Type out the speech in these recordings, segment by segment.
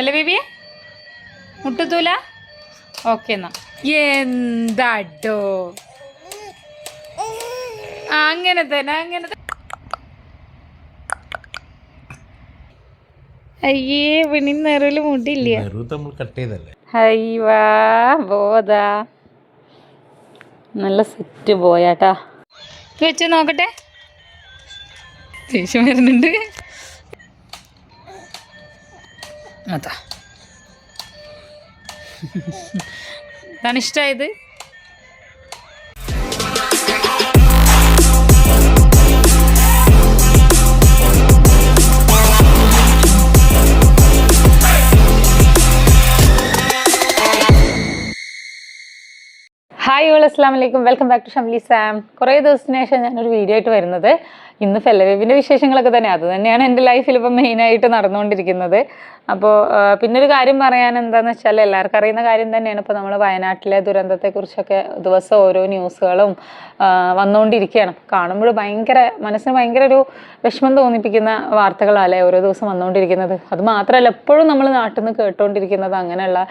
അല്ലേ baby മുട്ടത്തൂല okay എന്നാ. എന്താട്ടോ അങ്ങനെ തന്നെ അങ്ങനെ അയ്യേ പിണി നെറുവിൽ മുട്ടില്ല അയ്യവാ ബോധാ. നല്ല സെറ്റ് പോയാട്ടാ. വെച്ച് നോക്കട്ടെ. ദേഷ്യം വരുന്നുണ്ട്. അതാ. ഇതാണ് ഹായ് ഓൾ അസ്സാം വലൈക്കും welcome back to Shamli Sam കുറേ ദിവസത്തിന് ശേഷം ഞാനൊരു വീഡിയോ ആയിട്ട് വരുന്നത്. ഇന്ന് ഫെല്ലവേവിന്റെ വിശേഷങ്ങളൊക്കെ തന്നെ. അത് തന്നെയാണ് എന്റെ ലൈഫിൽ ഇപ്പം മെയിനായിട്ട് നടന്നുകൊണ്ടിരിക്കുന്നത്. അപ്പോൾ പിന്നെ ഒരു കാര്യം പറയാൻ എന്താണെന്ന് വെച്ചാൽ എല്ലാവർക്കും അറിയുന്ന കാര്യം തന്നെയാണ്. ഇപ്പോൾ നമ്മൾ വയനാട്ടിലെ ദുരന്തത്തെക്കുറിച്ചൊക്കെ ദിവസം ഓരോ ന്യൂസുകളും വന്നുകൊണ്ടിരിക്കുകയാണ്. കാണുമ്പോൾ ഭയങ്കര മനസ്സിന് ഭയങ്കര ഒരു വിഷമം തോന്നിപ്പിക്കുന്ന വാർത്തകളല്ലേ ഓരോ ദിവസം വന്നുകൊണ്ടിരിക്കുന്നത്. അത് മാത്രമല്ല എപ്പോഴും നമ്മൾ നാട്ടിൽ നിന്ന് കേട്ടുകൊണ്ടിരിക്കുന്നത് അങ്ങനെയുള്ള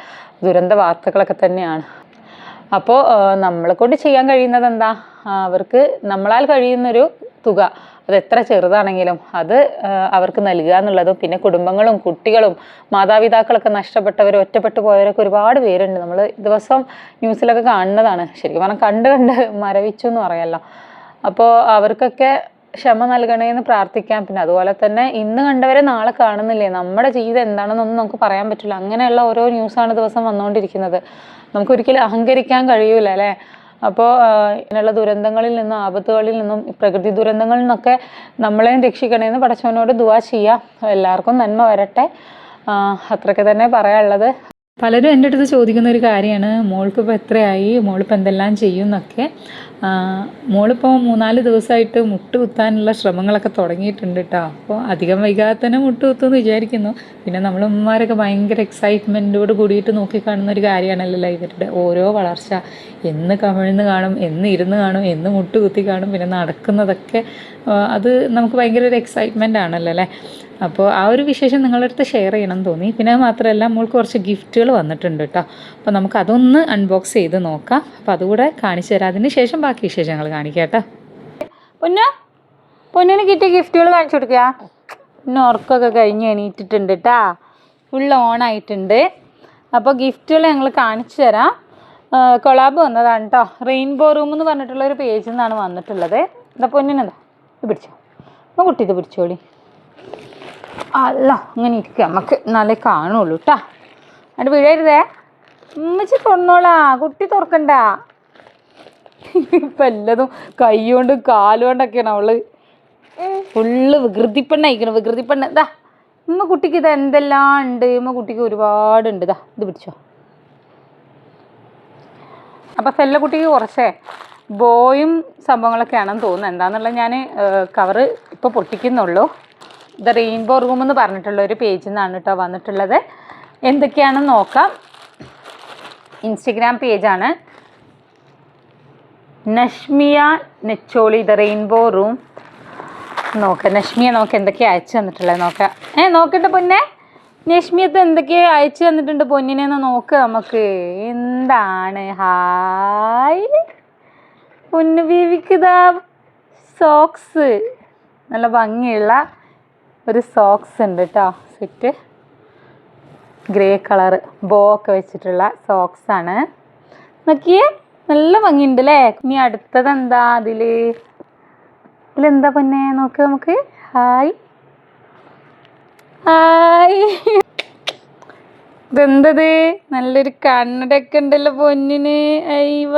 ദുരന്ത വാർത്തകളൊക്കെ തന്നെയാണ്. അപ്പോൾ നമ്മളെ കൊണ്ട് ചെയ്യാൻ കഴിയുന്നത് എന്താ? അവർക്ക് നമ്മളാൽ കഴിയുന്നൊരു തുക അത് എത്ര ചെറുതാണെങ്കിലും അത് അവർക്ക് നൽകുക എന്നുള്ളതും പിന്നെ കുടുംബങ്ങളും കുട്ടികളും മാതാപിതാക്കളൊക്കെ നഷ്ടപ്പെട്ടവർ ഒറ്റപ്പെട്ടു പോയവരൊക്കെ ഒരുപാട് പേരുണ്ട്. നമ്മൾ ദിവസം ന്യൂസിലൊക്കെ കാണുന്നതാണ്. ശരിക്കും പറഞ്ഞാൽ കണ്ട് കണ്ട് മരവിച്ചു എന്ന് പറയാമല്ലോ അപ്പോൾ അവർക്കൊക്കെ ക്ഷമ നൽകണേന്ന് പ്രാർത്ഥിക്കാം. പിന്നെ അതുപോലെ തന്നെ ഇന്ന് കണ്ടവരെ നാളെ കാണുന്നില്ലേ? നമ്മുടെ ജീവിതം എന്താണെന്നൊന്നും നമുക്ക് പറയാൻ പറ്റില്ല. അങ്ങനെയുള്ള ഓരോ ന്യൂസാണ് ദിവസം വന്നുകൊണ്ടിരിക്കുന്നത്. നമുക്ക് ഒരിക്കലും അഹങ്കരിക്കാൻ കഴിയൂല അല്ലേ? അപ്പോൾ ഇങ്ങനെയുള്ള ദുരന്തങ്ങളിൽ നിന്നും ആപത്തുകളിൽ നിന്നും പ്രകൃതി ദുരന്തങ്ങളിൽ നിന്നൊക്കെ നമ്മളെയും രക്ഷിക്കണേന്ന് പടച്ചവനോട് ദുവാ ചെയ്യാം. എല്ലാവർക്കും നന്മ വരട്ടെ. അത്രയൊക്കെ തന്നെ പറയാനുള്ളത്. പലരും എന്റെ അടുത്ത് ചോദിക്കുന്ന ഒരു കാര്യമാണ്. മോൾക്കിപ്പോൾ എത്രയായി? മോളിപ്പോൾ എന്തെല്ലാം ചെയ്യും എന്നൊക്കെ മോളിപ്പോൾ മൂന്നാൽ ദിവസമായിട്ട് മുട്ട് കുത്താനുള്ള ശ്രമങ്ങളൊക്കെ തുടങ്ങിയിട്ടുണ്ട് കേട്ടോ അപ്പോൾ അധികം വൈകാതെ തന്നെ മുട്ട് കുത്തുമെന്ന് വിചാരിക്കുന്നു. പിന്നെ നമ്മൾ ഉമ്മമാരൊക്കെ ഭയങ്കര എക്സൈറ്റ്മെന്റോട് കൂടിയിട്ട് നോക്കിക്കാണുന്ന ഒരു കാര്യമാണല്ലോ ഇവരുടെ ഓരോ വളർച്ച. എന്ന് കമിഴ്ന്ന് കാണും എന്ന് ഇരുന്ന് കാണും എന്ന് മുട്ട് കുത്തി കാണും പിന്നെ നടക്കുന്നതൊക്കെ അത് നമുക്ക് ഭയങ്കര ഒരു എക്സൈറ്റ്മെന്റ് ആണല്ലോ അല്ലേ? അപ്പോൾ ആ ഒരു വിശേഷം നിങ്ങളുടെ അടുത്ത് ഷെയർ ചെയ്യണം തോന്നി. പിന്നെ മാത്രമല്ല മോൾക്ക് കുറച്ച് ഗിഫ്റ്റുകൾ വന്നിട്ടുണ്ട് കേട്ടോ അപ്പോൾ നമുക്ക് അതൊന്ന് അൺബോക്സ് ചെയ്ത് നോക്കാം. അപ്പോൾ അതുകൂടെ കാണിച്ചു തരാം. അതിന് ശേഷം ബാക്കി വിശേഷങ്ങൾ കാണിക്കാം കേട്ടോ പൊന്നു? പൊന്നിന് കിട്ടിയ ഗിഫ്റ്റുകൾ കാണിച്ചു കൊടുക്കുക പിന്നെ ഉറക്കമൊക്കെ കഴിഞ്ഞ് എണീറ്റിട്ടുണ്ട് കേട്ടാ ഫുൾ ഓണായിട്ടുണ്ട് അപ്പോൾ ഗിഫ്റ്റുകൾ ഞങ്ങൾ കാണിച്ചു തരാം. കൊളാബ് വന്നതാണ് കേട്ടോ റെയിൻബോ റൂം എന്ന് പറഞ്ഞിട്ടുള്ള ഒരു പേജിൽ നിന്നാണ് വന്നിട്ടുള്ളത്. എന്താ പൊന്നിനെന്താ? ഇത് പിടിച്ചോ. കുട്ടി ഇത് പിടിച്ചോളി അല്ല അങ്ങനെ ഇരിക്കുക നമുക്ക് എന്നാലേ കാണുള്ളൂ കേട്ടാ എന്നിട്ട് വീഴരുതേ ഉമ്മച്ചി തുറന്നോളാ. കുട്ടി തുറക്കണ്ട. ഇപ്പം എല്ലാതും കൈ കൊണ്ടും കാലുകൊണ്ടൊക്കെയാണ് അവൾ. ഫുള്ള് വികൃതിപ്പെണ്ണയക്കണം വികൃതിപ്പെണ്ണ. ഇതാ ഉമ്മ കുട്ടിക്ക് ഇത് എന്തെല്ലാം ഉണ്ട്. ഉമ്മ കുട്ടിക്ക് ഒരുപാടുണ്ട്. ഇതാ ഇത് പിടിച്ചോ. അപ്പം സെല്ല കുട്ടിക്ക് കുറച്ചേ ബോയും സംഭവങ്ങളൊക്കെയാണെന്ന് തോന്നുന്നു. എന്താണെന്നുള്ള ഞാൻ കവറ് ഇപ്പോൾ പൊട്ടിക്കുന്നുള്ളൂ. ദ റെയിൻബോ റൂം എന്ന് പറഞ്ഞിട്ടുള്ള ഒരു പേജിൽ നിന്നാണ് കേട്ടോ വന്നിട്ടുള്ളത്. എന്തൊക്കെയാണെന്ന് നോക്കാം. Instagram പേജാണ് Nashmiya Necholi the rainbow room നോക്കാം നഷ്മിയ നമുക്ക് എന്തൊക്കെ അയച്ചു തന്നിട്ടുള്ളത് നോക്കാം. ഏ നോക്കട്ടെ പൊന്നെ. നഷ്മിയത്ത് എന്തൊക്കെയോ അയച്ചു തന്നിട്ടുണ്ട് പൊന്നിനെ ഒന്ന് നോക്ക് നമുക്ക്. എന്താണ്? ഹായ്. പൊന്നു ബീവിക്ക് സോക്സ് നല്ല ഭംഗിയുള്ള ഒരു സോക്സ് ഉണ്ട് കേട്ടോ സെറ്റ് ഗ്രേ കളർ ബോ ഒക്കെ വെച്ചിട്ടുള്ള സോക്സ് ആണ്. നോക്കിയേ നല്ല ഭംഗിയുണ്ട് അല്ലേ ഇനി അടുത്തത് എന്താ അതിൽ? ഇതിലെന്താ പൊന്നെ? നോക്ക് നമുക്ക്. ഹായ് ഹായ് ഇതെന്തത്? നല്ലൊരു കണ്ണടൊക്കെ ഉണ്ടല്ലോ പൊന്നിന്. അയ്യവ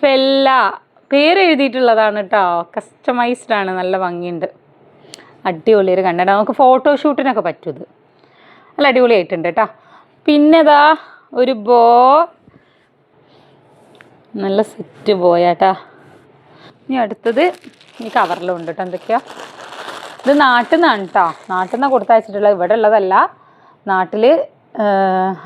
ഫെല്ല പേര് എഴുതിയിട്ടുള്ളതാണ് കേട്ടോ കസ്റ്റമൈസ്ഡ് ആണ്. നല്ല ഭംഗിയുണ്ട്. അടിപൊളി ഒരു കണ്ണട നമുക്ക് ഫോട്ടോഷൂട്ടിനൊക്കെ പറ്റും ഇത്. നല്ല അടിപൊളിയായിട്ടുണ്ട് കേട്ടോ. പിന്നെ ഇതാ ഒരു ബോ. നല്ല സെറ്റ് ബോയാട്ടാ ഇനി അടുത്തത് ഈ കവറിലും ഉണ്ട് കേട്ടോ എന്തൊക്കെയാ. ഇത് നാട്ടിൽ നിന്നാണ് കേട്ടോ നാട്ടിൽ നിന്നാണ് കൊടുത്തയച്ചിട്ടുള്ളത്. ഇവിടെ ഉള്ളതല്ല നാട്ടിൽ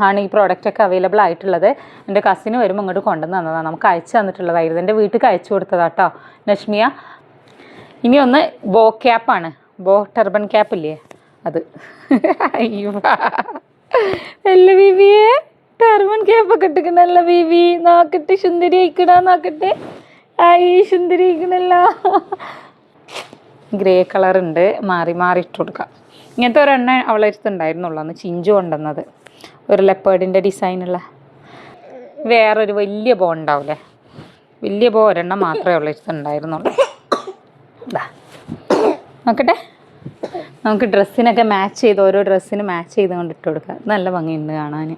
ആണ് ഈ പ്രോഡക്റ്റൊക്കെ അവൈലബിൾ ആയിട്ടുള്ളത്. എന്റെ കസിന് വരുമ്പോൾ ഇങ്ങോട്ട് കൊണ്ടുവന്ന് തന്നതാണ്. നമുക്ക് അയച്ചു തന്നിട്ടുള്ളതായിരുന്നു. എന്റെ വീട്ടിൽ അയച്ചു കൊടുത്തതാട്ടോ നഷ്മിയ. ഇനി ഒന്ന് ബോ ക്യാപ്പാണ്. ബോ ടർബൻ ക്യാപ്പ് ഇല്ലേ അത്. അയ്യോ. അല്ല ബീബിയെ ക്യാപ്പ് ക്യാപ്പൊക്കെ ഇട്ടിക്കണല്ല ബീബി നോക്കട്ടെ സുന്ദരി ആയിക്കടാ നോക്കട്ടെ. ആയി സുന്ദരി ഇക്കണല്ല ഗ്രേ കളർ ഉണ്ട് മാറി മാറി ഇട്ട് കൊടുക്കാം. ഇങ്ങനത്തെ ഒരെണ്ണ അവളെ അടുത്തുണ്ടായിരുന്നുള്ളൂ അന്ന് ചിഞ്ചു കൊണ്ടുവന്നത്. ഒരു ലെപ്പേർഡിന്റെ ഡിസൈനുള്ള. വേറൊരു വലിയ ബോ ഉണ്ടാവില്ലേ? വലിയ ബോ ഒരെണ്ണം മാത്രമേ അവളെ അടുത്തുണ്ടായിരുന്നുള്ളൂ ഇതാ നോക്കട്ടെ. നമുക്ക് ഡ്രസ്സിനൊക്കെ മാച്ച് ചെയ്ത് ഓരോ ഡ്രസ്സിന് മാച്ച് ചെയ്ത് കൊണ്ട് ഇട്ട് കൊടുക്കാം. നല്ല ഭംഗിയുണ്ട് കാണാൻ.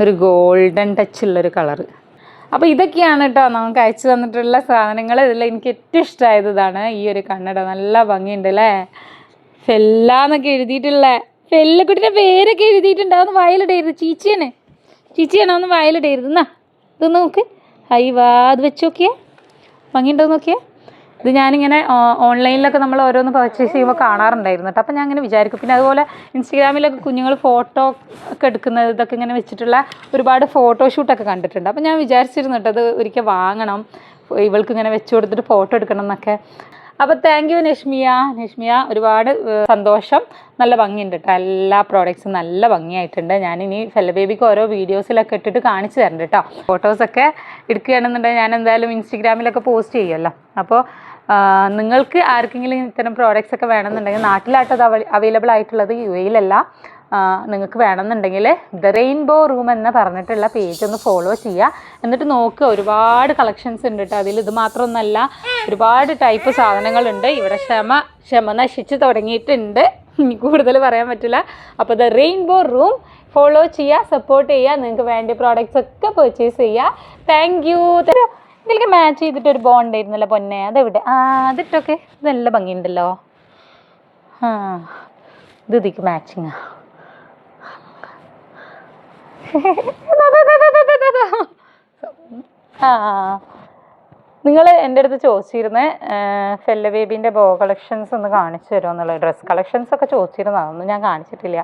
ഒരു ഗോൾഡൻ ടച്ച് ഉള്ളൊരു കളറ് അപ്പോൾ ഇതൊക്കെയാണ് കേട്ടോ നമുക്ക് അയച്ചു തന്നിട്ടുള്ള സാധനങ്ങൾ. ഇതിൽ എനിക്ക് ഏറ്റവും ഇഷ്ടമായത് ഇതാണ് ഈ ഒരു കണ്ണട. നല്ല ഭംഗിയുണ്ട് അല്ലേ ഫെല്ലാന്നൊക്കെ എഴുതിയിട്ടുള്ള ഫെല്ലക്കുട്ടിന്റെ പേരൊക്കെ എഴുതിയിട്ടുണ്ട്. അതൊന്ന് വയലിടരുത്. ചീച്ചിയാണ്. ചീച്ചിയാണ് ഒന്ന് വയലിടരുത്. എന്നാ നോക്ക്. ഹൈ വാ അത് വെച്ച് നോക്കിയേ. ഭംഗിയുണ്ടോ നോക്കിയേ? ഇത് ഞാനിങ്ങനെ ഓൺലൈനിലൊക്കെ നമ്മൾ ഓരോന്ന് പർച്ചേസ് ചെയ്യുമ്പോൾ കാണാറുണ്ടായിരുന്നു അപ്പം ഞാൻ ഇങ്ങനെ വിചാരിക്കും. പിന്നെ അതുപോലെ ഇൻസ്റ്റഗ്രാമിലൊക്കെ കുഞ്ഞുങ്ങൾ ഫോട്ടോ ഒക്കെ എടുക്കുന്നത് ഇതൊക്കെ ഇങ്ങനെ വെച്ചിട്ടുള്ള ഒരുപാട് ഫോട്ടോ ഫോട്ടോഷൂട്ടൊക്കെ കണ്ടിട്ടുണ്ട്. അപ്പം ഞാൻ വിചാരിച്ചിരുന്നു കേട്ടോ അത് ഒരിക്കൽ വാങ്ങണം. ഇവൾക്ക് ഇങ്ങനെ വെച്ച് കൊടുത്തിട്ട് ഫോട്ടോ എടുക്കണം എന്നൊക്കെ. അപ്പോൾ താങ്ക് യു നഷ്മിയ. നഷ്മിയ ഒരുപാട് സന്തോഷം. നല്ല ഭംഗിയുണ്ട് കേട്ടോ എല്ലാ പ്രോഡക്റ്റ്സും നല്ല ഭംഗിയായിട്ടുണ്ട്. ഞാനിനി ഫെല്ല ബേബിക്ക് ഓരോ വീഡിയോസിലൊക്കെ ഇട്ടിട്ട് കാണിച്ചു തരണ്ട് കേട്ടോ ഫോട്ടോസൊക്കെ എടുക്കുകയാണെന്നുണ്ടെങ്കിൽ ഞാൻ എന്തായാലും ഇൻസ്റ്റഗ്രാമിലൊക്കെ പോസ്റ്റ് ചെയ്യുമല്ലോ അപ്പോൾ നിങ്ങൾക്ക് ആർക്കെങ്കിലും ഇത്തരം പ്രോഡക്റ്റ്സ് ഒക്കെ വേണമെന്നുണ്ടെങ്കിൽ നാട്ടിലായിട്ട് അത് അവൈലബിൾ ആയിട്ടുള്ളത് യു എയിലല്ല നിങ്ങൾക്ക് വേണമെന്നുണ്ടെങ്കിൽ ദ റെയിൻബോ റൂം എന്ന് പറഞ്ഞിട്ടുള്ള പേജ് ഒന്ന് ഫോളോ ചെയ്യുക. എന്നിട്ട് നോക്കുക ഒരുപാട് കളക്ഷൻസ് ഉണ്ട് കേട്ടോ അതിൽ ഇത് മാത്രമൊന്നല്ല ഒരുപാട് ടൈപ്പ് സാധനങ്ങളുണ്ട്. ഇവിടെ ക്ഷമ ക്ഷമ നശിച്ച് തുടങ്ങിയിട്ടുണ്ട്. കൂടുതൽ പറയാൻ പറ്റില്ല. അപ്പോൾ ദ റെയിൻബോ റൂം ഫോളോ ചെയ്യുക സപ്പോർട്ട് ചെയ്യുക. നിങ്ങൾക്ക് വേണ്ട പ്രോഡക്റ്റ്സ് ഒക്കെ പർച്ചേസ് ചെയ്യുക. താങ്ക് യു ഇതിലേക്ക് മാച്ച് ചെയ്തിട്ട് ഒരു ബോണ്ട് പൊന്നെ. അതെവിടെ? ആ അതിട്ടൊക്കെ. നല്ല ഭംഗിയുണ്ടല്ലോ. ആ ഇത് ഇതിക്ക് മാച്ചിങ്ങാ ആ. നിങ്ങൾ എന്റെ അടുത്ത് ചോദിച്ചിരുന്നേ ഫെല്ല ബേബീന്റെ ബോ കളക്ഷൻസ് ഒന്ന് കാണിച്ചു തരുമോ എന്നുള്ള ഡ്രസ് കളക്ഷൻസ് ഒക്കെ ചോദിച്ചിരുന്നു അതൊന്നും ഞാൻ കാണിച്ചിട്ടില്ല.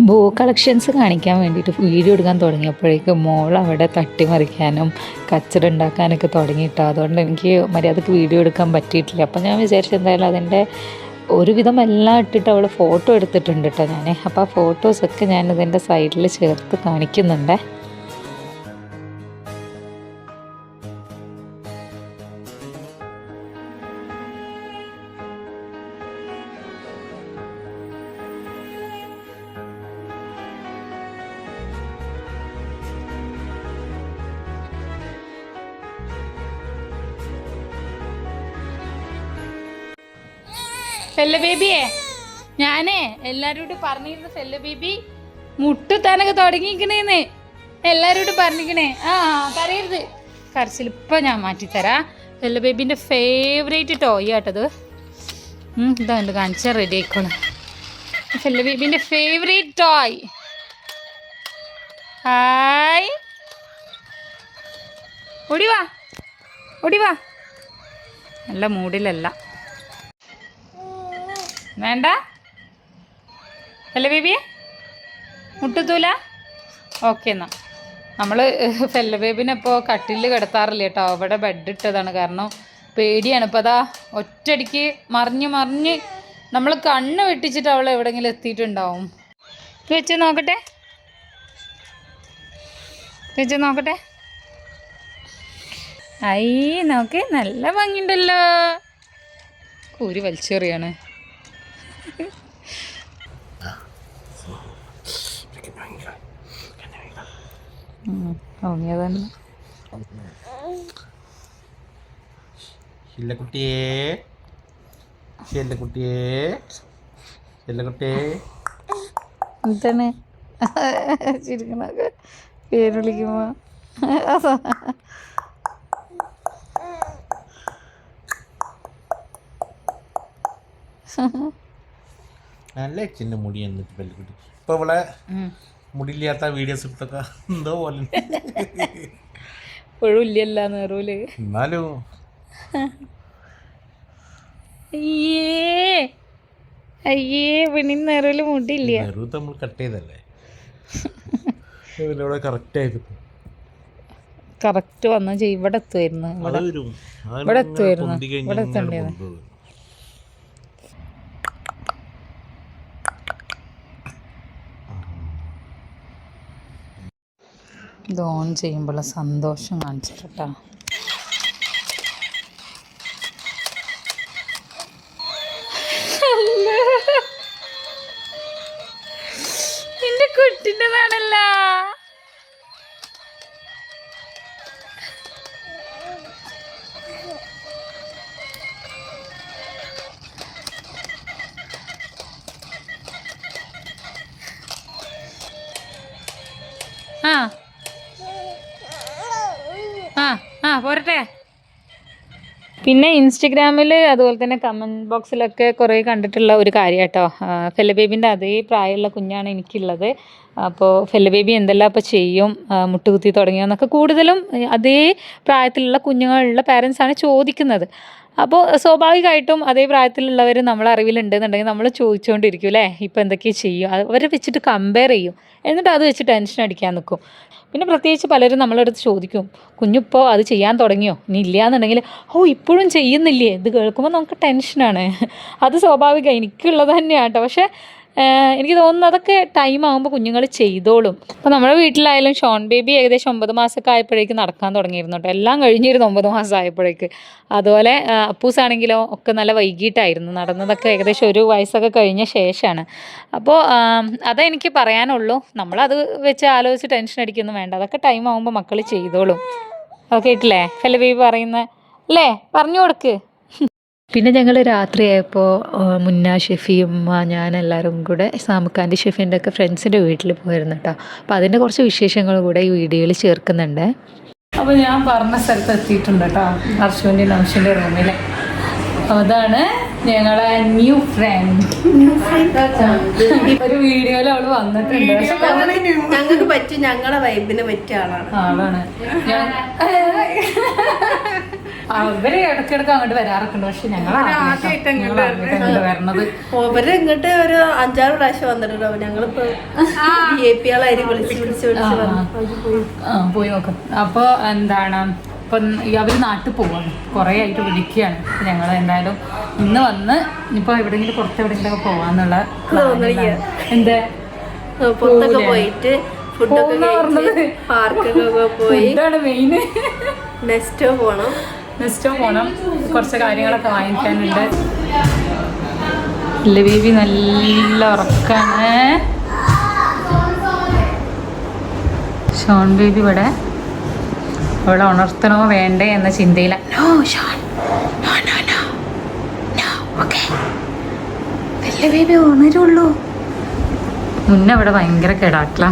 ബോ കളക്ഷൻസ് കാണിക്കാൻ വേണ്ടിയിട്ട് വീഡിയോ എടുക്കാൻ തുടങ്ങിയപ്പോഴേക്കും മോൾ അവിടെ തട്ടിമറിക്കാനും കച്ചറ ഉണ്ടാക്കാനൊക്കെ തുടങ്ങിയിട്ടോ. അതുകൊണ്ട് എനിക്ക് മര്യാദയ്ക്ക് വീഡിയോ എടുക്കാൻ പറ്റിയിട്ടില്ല. അപ്പം ഞാൻ വിചാരിച്ചു എന്തായാലും അതിന്റെ ഒരുവിധം എല്ലാം ഇട്ടിട്ട് അവൾ ഫോട്ടോ എടുത്തിട്ടുണ്ട് കേട്ടോ ഞാൻ അപ്പോൾ ആ ഫോട്ടോസൊക്കെ ഞാൻ ഇതിന്റെ സൈഡിൽ ചേർത്ത് കാണിക്കുന്നുണ്ട്. ഫെല്ല ബേബിയെ? ഞാനേ എല്ലാരോടും പറഞ്ഞിരുന്നു ഫെല്ല ബേബി മുട്ടുത്താനൊക്കെ തുടങ്ങിക്കണേന്ന് എല്ലാരോടും പറഞ്ഞിക്കണേ ആ കരയരുത് കരച്ചിൽ ഇപ്പം ഞാൻ മാറ്റിത്തരാം. ഫെല്ല ബേബിന്റെ ഫേവറേറ്റ് ടോയ് ആട്ടത്. ഇതാ ഉണ്ട് കാണിച്ചാൽ റെഡി ആയിക്കോണ് ഫെല്ല ബേബിന്റെ ഫേവറേറ്റ് ടോയ് ഹായ്. ഓടി വാ. ഓടി വാ. നല്ല മൂഡിലല്ല വേണ്ട. അല്ലേ ബേബിയെ മുട്ടത്തൂല? ഓക്കെ എന്നാൽ നമ്മൾ ഫെല്ല ബേബിനെ ഇപ്പോൾ കട്ടിലിൽ കിടത്താറില്ല കേട്ടോ അവിടെ ബെഡ് ഇട്ടതാണ്. കാരണം പേടിയാണ്. ഇപ്പോൾ അതാ ഒറ്റയടിക്ക് മറിഞ്ഞ് മറിഞ്ഞ് നമ്മൾ കണ്ണ് വെട്ടിച്ചിട്ട് അവൾ എവിടെയെങ്കിലും എത്തിയിട്ടുണ്ടാവും. വെച്ച് നോക്കട്ടെ. വെച്ച് നോക്കട്ടെ. ഐ നോക്ക്. നല്ല ഭംഗിയുണ്ടല്ലോ. കൂരി വലിച്ചെറിയാണ്. തോന്നിയതന്നെ ചെല്ലക്കുട്ടിയേ ചെല്ലക്കുട്ടിയേ ചെല്ലക്കുട്ടിയേ എന്താണ് ചിരിക്കണൊക്കെ പേര് വിളിക്കുമ്പോ നല്ല അച്ഛന്റെ മുടി എന്നിട്ട് പെല്ലുക്കുട്ടി ഇപ്പൊ ഇവിടെ മുടിയില്ലാത്ത വീഡിയോസ് എടുത്തൊക്കെ എന്തോ പോലെ. ഇപ്പോഴും ഇല്ലല്ല നേറൂൽ എന്നാലും. അയ്യേ. അയ്യേ പിന്നെ നേറൂൽ മുടിയില്ല. നെറുത്ത് നമ്മൾ കട്ട് ചെയ്തല്ലേ? ഇതിലൂടെ കറക്റ്റ് ആയിട്ട് കറക്റ്റ് വന്ന. ഇവിടെ എത്തുമായിരുന്നു ഇവിടെ എത്തുമായിരുന്നു ഇവിടെ എത്തേണ്ടത്. ഇത് ഓൺ ചെയ്യുമ്പോഴുള്ള സന്തോഷം കാണിച്ചിട്ടാ എന്റെ കുട്ടിന്റെതാണല്ല ആ. പോരട്ടെ. പിന്നെ ഇൻസ്റ്റഗ്രാമിൽ അതുപോലെ തന്നെ കമന്റ് ബോക്സിലൊക്കെ കുറേ കണ്ടിട്ടുള്ള ഒരു കാര്യം കേട്ടോ ഫെലബേബിന്റെ അതേ പ്രായമുള്ള കുഞ്ഞാണ് എനിക്കുള്ളത്. അപ്പോൾ ഫെല്ലബേബി എന്തെല്ലാം ഇപ്പോൾ ചെയ്യും മുട്ടുകുത്തി തുടങ്ങിയോ എന്നൊക്കെ കൂടുതലും അതേ പ്രായത്തിലുള്ള കുഞ്ഞുങ്ങളുള്ള പാരൻസാണ് ചോദിക്കുന്നത്. അപ്പോൾ സ്വാഭാവികമായിട്ടും അതേ പ്രായത്തിലുള്ളവർ നമ്മളെ അറിവിലുണ്ടെന്നുണ്ടെങ്കിൽ നമ്മൾ ചോദിച്ചുകൊണ്ടിരിക്കും അല്ലേ? ഇപ്പോൾ എന്തൊക്കെയാണ് ചെയ്യും? അവരെ വെച്ചിട്ട് കമ്പയർ ചെയ്യും. എന്നിട്ട് അത് വെച്ച് ടെൻഷൻ അടിക്കാൻ നിൽക്കും പിന്നെ പ്രത്യേകിച്ച് പലരും നമ്മളടുത്ത് ചോദിക്കും കുഞ്ഞിപ്പോൾ അത് ചെയ്യാൻ തുടങ്ങിയോ? ഇനി ഇല്ല എന്നുണ്ടെങ്കിൽ ഓ ഇപ്പോഴും ചെയ്യുന്നില്ലേ? ഇത് കേൾക്കുമ്പോൾ നമുക്ക് ടെൻഷനാണ് അത് സ്വാഭാവികം എനിക്കുള്ളത് തന്നെയാണ് കേട്ടോ പക്ഷേ എനിക്ക് തോന്നുന്നു അതൊക്കെ ടൈം ആകുമ്പോൾ കുഞ്ഞുങ്ങൾ ചെയ്തോളും. അപ്പോൾ നമ്മുടെ വീട്ടിലായാലും ഷോൺ ബേബി ഏകദേശം ഒമ്പത് മാസമൊക്കെ ആയപ്പോഴേക്കും നടക്കാൻ തുടങ്ങിയിരുന്നു കേട്ടോ എല്ലാം കഴിഞ്ഞിരുന്നു ഒമ്പത് മാസം ആയപ്പോഴേക്ക്. അതുപോലെ അപ്പൂസാണെങ്കിലോ ഒക്കെ നല്ല വൈകിട്ടായിരുന്നു. നടന്നതൊക്കെ ഏകദേശം ഒരു വയസ്സൊക്കെ കഴിഞ്ഞ ശേഷമാണ് അപ്പോൾ അതെനിക്ക് പറയാനുള്ളൂ. നമ്മളത് വെച്ച് ആലോചിച്ച് ടെൻഷൻ അടിക്കൊന്നും വേണ്ട. അതൊക്കെ ടൈം ആകുമ്പോൾ മക്കൾ ചെയ്തോളും. ഓക്കെ കേട്ടില്ലേ? ഹലോ ബേബി പറയുന്നത് അല്ലേ? പറഞ്ഞു കൊടുക്ക്. പിന്നെ ഞങ്ങൾ രാത്രിയായപ്പോൾ മുന്ന ഷെഫി ഉമ്മ ഞാൻ എല്ലാവരും കൂടെ സാമുക്കാന്റെ ഷെഫിന്റെ ഒക്കെ ഫ്രണ്ട്സിന്റെ വീട്ടിൽ പോയിരുന്നു കേട്ടോ അപ്പോൾ അതിന്റെ കുറച്ച് വിശേഷങ്ങൾ കൂടെ ഈ വീഡിയോയിൽ ചേർക്കുന്നുണ്ട്. അപ്പോൾ ഞാൻ പറഞ്ഞ സ്ഥലത്ത് എത്തിയിട്ടുണ്ട് കേട്ടോ അർശുവിന്റെ നംഷിന്റെ റൂമിൽ അതാണ് ഞങ്ങളെ ന്യൂ ഫ്രണ്ട്. ഒരു വീഡിയോയിൽ അവൾ വന്നിട്ടുണ്ട്. ഞങ്ങൾക്ക് പറ്റും ഞങ്ങളെ വൈബിന് പറ്റിയ ആളാണ്. ആളാണ്. ഞാൻ അവർ ഇടക്കിടക്ക് അങ്ങോട്ട് വരാറൊക്കെ ഉണ്ട്. പക്ഷെ ഞങ്ങൾ വരണത്. അവർ ഇങ്ങോട്ട് ഒരു അഞ്ചാറ് പ്രാവശ്യം വന്നിട്ടുണ്ടാവും. ഞങ്ങളിപ്പോ വിളിച്ച് വിളിച്ച് വിളിച്ച് ആ പോയി നോക്കാം. അപ്പൊ എന്താണ്? ഇപ്പം അവർ നാട്ടിൽ പോവാണ്. കുറേ ആയിട്ട് വിളിക്കുകയാണ്. ഞങ്ങൾ എന്തായാലും ഇന്ന് വന്ന് ഇപ്പൊ എവിടെയെങ്കിലും പുറത്ത് എവിടെയെങ്കിലും പോവാന്നുള്ള. എന്താ? പുറത്തൊക്കെ പോയിട്ട് ഫുഡൊക്കെ പാർക്കൊക്കെ പോയി. നെക്സ്റ്റ് പോണം. നെക്സ്റ്റ് പോകണം കുറച്ച് കാര്യങ്ങളൊക്കെ വാങ്ങിക്കാനുണ്ട്. ഇല്ല ബേബി നല്ല ഉറക്കാണ്. ഷോൺ ബേബി ഇവിടെ. അവളെ ഉണർത്തണോ വേണ്ടേ എന്ന ചിന്തയില. No Shaun. No no no no okay വലിയ ബേബി ഉണരുള്ളൂ. മുന്നേ ഇവിടെ ഭയങ്കര കിടാക്കളാ.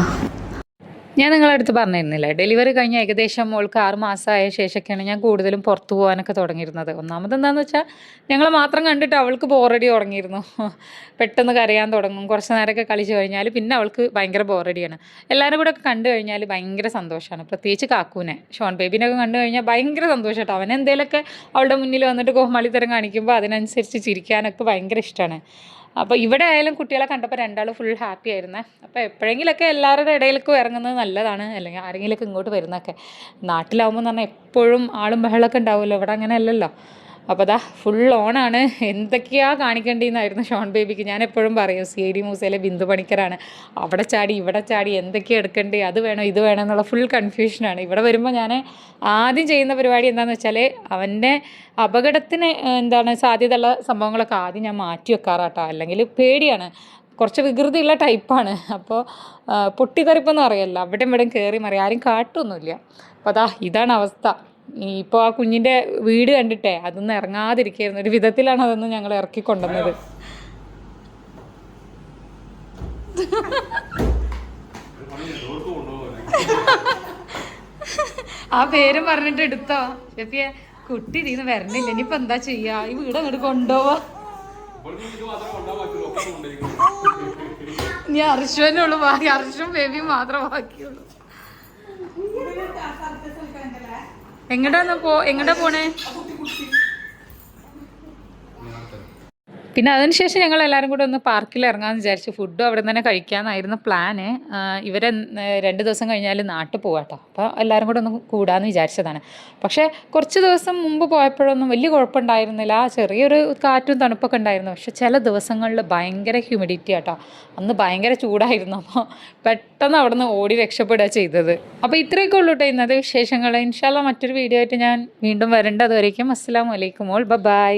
ഞാൻ നിങ്ങളുടെ അടുത്ത് പറഞ്ഞിരുന്നില്ല? ഡെലിവറി കഴിഞ്ഞ് ഏകദേശം മോൾക്ക് ആറ് മാസമായ ശേഷമൊക്കെയാണ് ഞാൻ കൂടുതലും പുറത്തു പോകാനൊക്കെ തുടങ്ങിയിരുന്നത്. ഒന്നാമത് എന്താണെന്ന് വെച്ചാൽ ഞങ്ങൾ മാത്രം കണ്ടിട്ട് അവൾക്ക് ബോറടി തുടങ്ങിയിരുന്നു. പെട്ടെന്ന് കരയാൻ തുടങ്ങും. കുറച്ച് നേരമൊക്കെ കളിച്ചു കഴിഞ്ഞാൽ പിന്നെ അവൾക്ക് ഭയങ്കര ബോറടിയാണ് എല്ലാവരും കൂടെ ഒക്കെ കണ്ടു കഴിഞ്ഞാൽ ഭയങ്കര സന്തോഷമാണ്. പ്രത്യേകിച്ച് കാക്കൂനെ. ഷോൺ ബേബിനൊക്കെ കണ്ടു കഴിഞ്ഞാൽ ഭയങ്കര സന്തോഷമാട്ടോ അവൻ എന്തെങ്കിലുമൊക്കെ അവളുടെ മുന്നിൽ വന്നിട്ട് കോമാളിത്തരം കാണിക്കുമ്പോൾ അതിനനുസരിച്ച് ചിരിക്കാനൊക്കെ ഭയങ്കര ഇഷ്ടമാണ് അപ്പോൾ ഇവിടെ ആയാലും കുട്ടികളെ കണ്ടപ്പോൾ രണ്ടാളും ഫുൾ ഹാപ്പി ആയിരുന്നേ. അപ്പോൾ എപ്പോഴെങ്കിലൊക്കെ എല്ലാവരുടെ ഇടയിലേക്ക് ഇറങ്ങുന്നത് നല്ലതാണ്. അല്ലെങ്കിൽ ആരെങ്കിലുമൊക്കെ ഇങ്ങോട്ട് വരുന്നതൊക്കെ. നാട്ടിലാവുമ്പോൾ എന്ന് പറഞ്ഞാൽ എപ്പോഴും ആളും ബഹളമൊക്കെ ഉണ്ടാവുമല്ലോ. ഇവിടെ അങ്ങനെ അല്ലല്ലോ അപ്പോൾ അതാ ഫുൾ ഓണാണ് എന്തൊക്കെയാണ് കാണിക്കേണ്ടതെന്നായിരുന്നു ഷോൺ ബേബിക്ക്. ഞാൻ എപ്പോഴും പറയും സി ഐ ഡി മൂസയിലെ ബിന്ദു പണിക്കരാണ്. അവിടെ ചാടി ഇവിടെ ചാടി എന്തൊക്കെയാണ് എടുക്കേണ്ടത് അത് വേണോ ഇത് വേണോ എന്നുള്ള ഫുൾ കൺഫ്യൂഷനാണ് ഇവിടെ വരുമ്പോൾ ഞാൻ ആദ്യം ചെയ്യുന്ന പരിപാടി എന്താണെന്ന് വെച്ചാൽ അവന്റെ അപകടത്തിന് എന്താണ് സാധ്യതയുള്ള സംഭവങ്ങളൊക്കെ ആദ്യം ഞാൻ മാറ്റി വെക്കാറാട്ടോ. അല്ലെങ്കിൽ പേടിയാണ്. കുറച്ച് വികൃതിയുള്ള ടൈപ്പാണ്. അപ്പോൾ പൊട്ടിത്തെറിപ്പെന്ന് അറിയല്ല അവിടെ ഇവിടെ കയറി മറി. ആരും കാട്ടൊന്നുമില്ല. അപ്പോൾ അതാ ഇതാണ് അവസ്ഥ. ഇപ്പോൾ ആ കുഞ്ഞിന്റെ വീട് കണ്ടിട്ടേ അതൊന്നും ഇറങ്ങാതിരിക്കായിരുന്നു. ഒരു വിധത്തിലാണ് അതൊന്ന് ഞങ്ങൾ ഇറക്കി കൊണ്ടുവന്നത് ആ പേരും പറഞ്ഞിട്ട് എടുത്തോ? ചെപ്പിയെ കുട്ടി ഇതിന്ന് വരണില്ല. ഇനിയിപ്പോ എന്താ ചെയ്യാ? ഈ വീട് അങ്ങോട്ട് കൊണ്ടുപോവാ. ഇനി അർശുവനുള്ളൂ ബാക്കി അർശുവും ബേബിയും മാത്രം ബാക്കിയുള്ളൂ. എങ്ങടാ പോ എങ്ങടാ പോണേ? പിന്നെ അതിനുശേഷം ഞങ്ങൾ എല്ലാവരും കൂടെ ഒന്ന് പാർക്കിൽ ഇറങ്ങാമെന്ന് വിചാരിച്ചു ഫുഡും അവിടെ തന്നെ കഴിക്കാമെന്നായിരുന്നു പ്ലാന് ഇവരെ രണ്ട് ദിവസം കഴിഞ്ഞാൽ നാട്ടിൽ പോകാട്ടോ അപ്പോൾ എല്ലാവരും കൂടെ ഒന്ന് കൂടാമെന്ന് വിചാരിച്ചതാണ്. പക്ഷേ കുറച്ച് ദിവസം മുമ്പ് പോയപ്പോഴൊന്നും വലിയ കുഴപ്പമുണ്ടായിരുന്നില്ല. ചെറിയൊരു കാറ്റും തണുപ്പൊക്കെ ഉണ്ടായിരുന്നു. പക്ഷേ ചില ദിവസങ്ങളിൽ ഭയങ്കര ഹ്യൂമിഡിറ്റി ആട്ടോ. അന്ന് ഭയങ്കര ചൂടായിരുന്നു. അപ്പോൾ പെട്ടെന്ന് അവിടെ നിന്ന് ഓടി രക്ഷപ്പെടുക ചെയ്തത്. അപ്പോൾ ഇത്രയൊക്കെ ഉള്ളൂ കേട്ടോ ഇന്നത്തെ വിശേഷങ്ങൾ ഇൻഷാല്ല മറ്റൊരു വീഡിയോ ആയിട്ട് ഞാൻ വീണ്ടും വരേണ്ടത് വരേക്കും. അസ്സാം വലൈക്കും ഓൾ. ബൈ